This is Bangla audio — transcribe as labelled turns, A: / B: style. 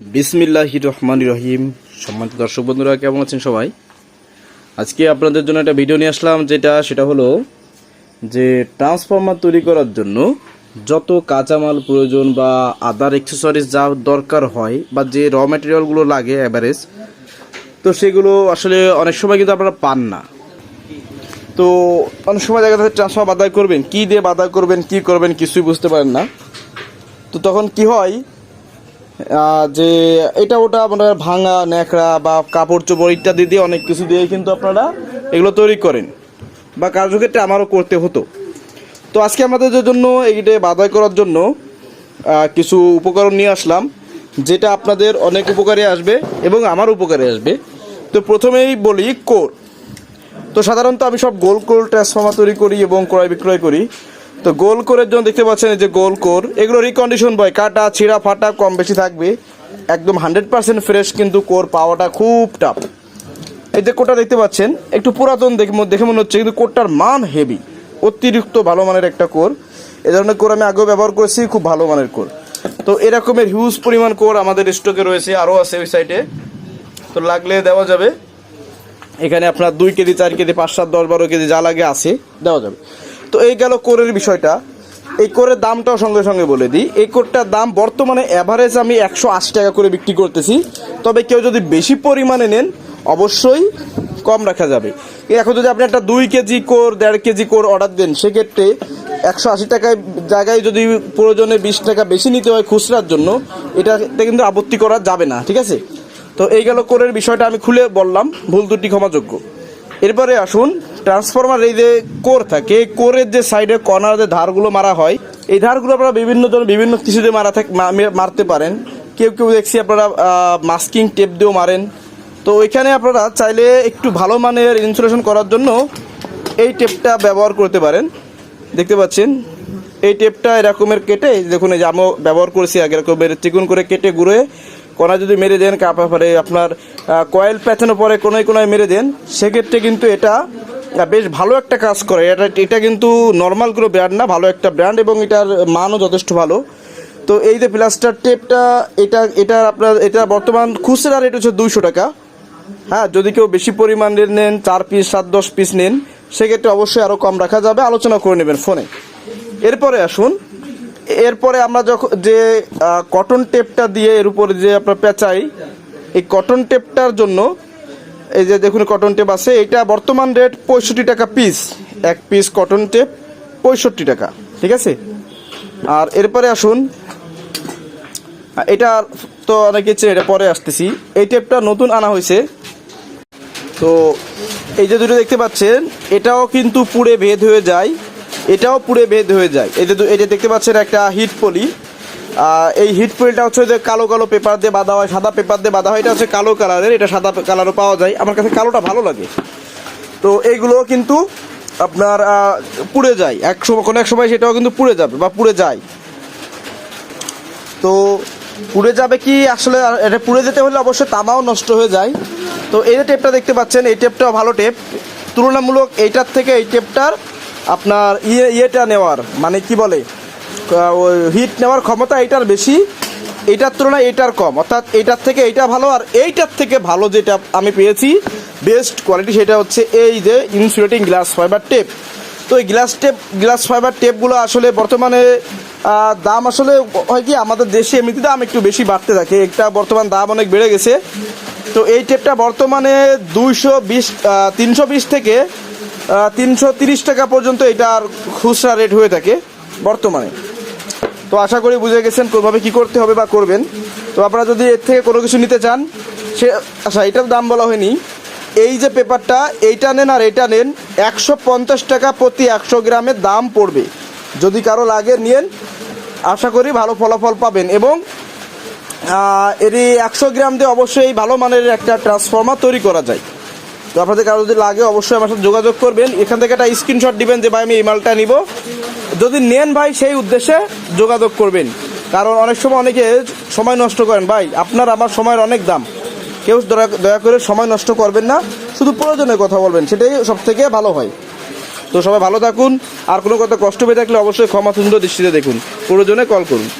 A: বিসমিল্লাহি রহমান রহিম। সম্মানিত দর্শক বন্ধুরা, কেমন আছেন সবাই? আজকে আপনাদের জন্য একটা ভিডিও নিয়ে আসলাম, যেটা, সেটা হলো যে ট্রান্সফর্মার তৈরি করার জন্য যত কাঁচামাল প্রয়োজন বা আদার এক্সেসরিজ যা দরকার হয় বা যে র ম্যাটেরিয়ালগুলো লাগে অ্যাভারেজ তো সেগুলো আসলে অনেক সময় কিন্তু আপনারা পান না। তো অনেক সময় দেখা যাচ্ছে ট্রান্সফর্মার বাদাই করবেন, কী দিয়ে বাদাই করবেন, কী করবেন কিছুই বুঝতে পারেন না। তো তখন কি হয় যে এটা ওটা আপনার ভাঙা, ন্যাকড়া বা কাপড় চোপড় ইত্যাদি দিয়ে অনেক কিছু দিয়ে কিন্তু আপনারা এগুলো তৈরি করেন। বা কার্যক্ষেত্রে আমারও করতে হতো। তো আজকে আমাদের জন্য এইটা বাধাই করার জন্য কিছু উপকরণ নিয়ে আসলাম, যেটা আপনাদের অনেক উপকারে আসবে এবং আমার উপকারে আসবে। তো প্রথমেই বলি কোর। তো সাধারণত আমি সব গোল কোর ট্রান্সফর্মার তৈরি করি এবং ক্রয় বিক্রয় করি। তো গোল কোরের জন্য দেখতে পাচ্ছেন যে গোল কোর। এগুলো রিকন্ডিশন বয় কাটা, ছিঁড়া, ফাটা, কম বেশি থাকবে। একদম হান্ড্রেড পার্সেন্ট ফ্রেশ কিন্তু কোর পাওয়াটা খুব টাফ এই যে কোরটা দেখতে পাচ্ছেন, একটু পুরাতন দেখে দেখে মনে হচ্ছে, কিন্তু কোরটার মান হেভি অতিরিক্ত ভালো মানের একটা কোর। এ ধরনের কোর আমি আগেও ব্যবহার করেছি, খুব ভালো মানের কোর। তো এরকমের হিউজ পরিমাণ কোর আমাদের স্টকে রয়েছে, আরও আছে ওই সাইডে তো লাগলে দেওয়া যাবে। এখানে আপনার দুই কেজি, চার কেজি, পাঁচ, সাত, দশ, বারো কেজি যা লাগে আছে, দেওয়া যাবে। তো এই গেল কোরের বিষয়টা। এই কোরের দামটাও সঙ্গে সঙ্গে বলে দিই। এই কোরটার দাম বর্তমানে অ্যাভারেজ আমি একশো আশি টাকা করে বিক্রি করতেছি। তবে কেউ যদি বেশি পরিমাণে নেন, অবশ্যই কম রাখা যাবে। এখন যদি আপনি একটা দুই কেজি কোর, দেড় কেজি কোর অর্ডার দেন, সেক্ষেত্রে একশো আশি টাকায় জায়গায় যদি প্রয়োজনে বিশ টাকা বেশি নিতে হয় খুচরার জন্য, এটাতে কিন্তু আপত্তি করা যাবে না, ঠিক আছে? তো এই গেল কোরের বিষয়টা আমি খুলে বললাম, ভুল দুটি ক্ষমাযোগ্য। এরপরে আসুন ট্রান্সফরমার এই যে কোর থাকে, এই কোরের যে সাইডে কর্নার যে ধারগুলো মারা হয়, এই ধারগুলো আপনারা বিভিন্ন জন বিভিন্ন কিছু দিয়ে মারা থাক মারতে পারেন। কেউ কেউ দেখছি আপনারা মাস্কিং টেপ দিয়েও মারেন। তো ওইখানে আপনারা চাইলে একটু ভালো মানের ইনসুলেশন করার জন্য এই টেপটা ব্যবহার করতে পারেন। দেখতে পাচ্ছেন? এই টেপটা এরকমের কেটে দেখুন, এই যে আমিও ব্যবহার করেছি, আগে এরকমের চিকুন করে কেটে গুঁড়ে কোনা যদি মেরে দেন, কাপড়ে, আপনার কয়েল প্যাচানো পরে কোনায় কোনায় মেরে দেন, সেক্ষেত্রে কিন্তু এটা বেশ ভালো একটা কাজ করে। এটা এটা কিন্তু নর্মাল কোনো ব্র্যান্ড না, ভালো একটা ব্র্যান্ড এবং এটার মানও যথেষ্ট ভালো। তো এই যে প্লাস্টার টেপটা এটা এটা আপনার, এটা বর্তমান খুচরা রেট হচ্ছে দুইশো টাকা। হ্যাঁ যদি কেউ বেশি পরিমাণের নেন, চার পিস সাত, দশ পিস নেন, সেক্ষেত্রে অবশ্যই আরও কম রাখা যাবে। আলোচনা করে নেবেন ফোনে এরপরে আসুন। এরপরে আমরা যখন যে কটন টেপটা দিয়ে এর উপরে যে আপনার পেঁচাই, এই কটন টেপটার জন্য এই যে দেখুন কটন টেপ আছে, এটা বর্তমান রেট পঁয়ষট্টি টাকা পিস এক পিস কটন টেপ পঁয়ষট্টি টাকা, ঠিক আছে? আর এরপরে আসুন, এটা তো অনেকে চেয়ে এটা পরে আসতেছি। এই টেপটা নতুন আনা হয়েছে। তো এই যে দুটো দেখতে পাচ্ছেন, এটাও কিন্তু পুড়ে ভেদ হয়ে যায়, এটাও পুড়ে ভেদ হয়ে যায়। এই যে এই যে দেখতে পাচ্ছেন একটা হিট পলি এই হিট পলিটা হচ্ছে যে কালো কালো পেপার দিয়ে বাঁধা হয়, সাদা পেপার দিয়ে বাঁধা হয়, এটা হচ্ছে কালো কালারের এটা সাদা কালারও পাওয়া যায়। আমার কাছে কালোটা ভালো লাগে। তো এইগুলো কিন্তু আপনার পুড়ে যায়। এক সময় কোনো এক সময় সেটাও কিন্তু পুড়ে যাবে বা পুড়ে যায়। তো পুড়ে যাবে কি আসলে, এটা পুড়ে যেতে হলে অবশ্যই তামাও নষ্ট হয়ে যায়। তো এই যে টেপটা দেখতে পাচ্ছেন, এই টেপটাও ভালো টেপ তুলনামূলক এইটার থেকে এই টেপটার আপনার ইয়ে ইয়েটা নেওয়ার মানে কি বলে হিট নেওয়ার ক্ষমতা এইটার বেশি। এইটার তুলনায় এইটার কম। অর্থাৎ এইটার থেকে এইটা ভালো আর এইটার থেকে ভালো যেটা আমি পেয়েছি বেস্ট কোয়ালিটি সেটা হচ্ছে এই যে ইনসুলেটিং গ্লাস ফাইবার টেপ তো এই গ্লাস টেপ গ্লাস ফাইবার টেপগুলো আসলে বর্তমানে দাম আসলে হয় কি, আমাদের দেশে এমনিতে দাম একটু বেশি বাড়তে থাকে। একটা বর্তমান দাম অনেক বেড়ে গেছে। তো এই টেপটা বর্তমানে দুইশো বিশ তিনশো বিশ থেকে তিনশো তিরিশ টাকা পর্যন্ত এটার খুচরা রেট হয়ে থাকে বর্তমানে। তো আশা করি বুঝে গেছেন কোনোভাবে কী করতে হবে বা করবেন। তো আপনারা যদি এর থেকে কোনো কিছু নিতে চান, সে আচ্ছা এটার দাম বলা হয়নি। এই যে পেপারটা, এইটা নেন আর এটা নেন, একশো পঞ্চাশ টাকা প্রতি একশো গ্রামের দাম পড়বে। যদি কারও লাগে, নিয়েন। আশা করি ভালো ফলাফল পাবেন এবং এর একশো গ্রাম দিয়ে অবশ্যই ভালো মানের একটা ট্রান্সফর্মার তৈরি করা যায়। তো আপনাদের কারও যদি লাগে, অবশ্যই আমার সাথে যোগাযোগ করবেন। এখান থেকে একটা স্ক্রিনশট দিবেন যে, ভাই, আমি এই মালটা নিব। যদি নেন ভাই, সেই উদ্দেশ্যে যোগাযোগ করবেন। কারণ অনেক সময় অনেকে সময় নষ্ট করেন। ভাই, আপনার আমার সময়ের অনেক দাম। কেউ দয়া- করে সময় নষ্ট করবেন না। শুধু প্রয়োজনে কথা বলবেন, সেটাই সব থেকে ভালো হয়। তো সবাই ভালো থাকুন। আর কোনো কথা কষ্ট পেয়ে থাকলে অবশ্যই ক্ষমা সুন্দর দৃষ্টিতে দেখুন। প্রয়োজনে কল করুন।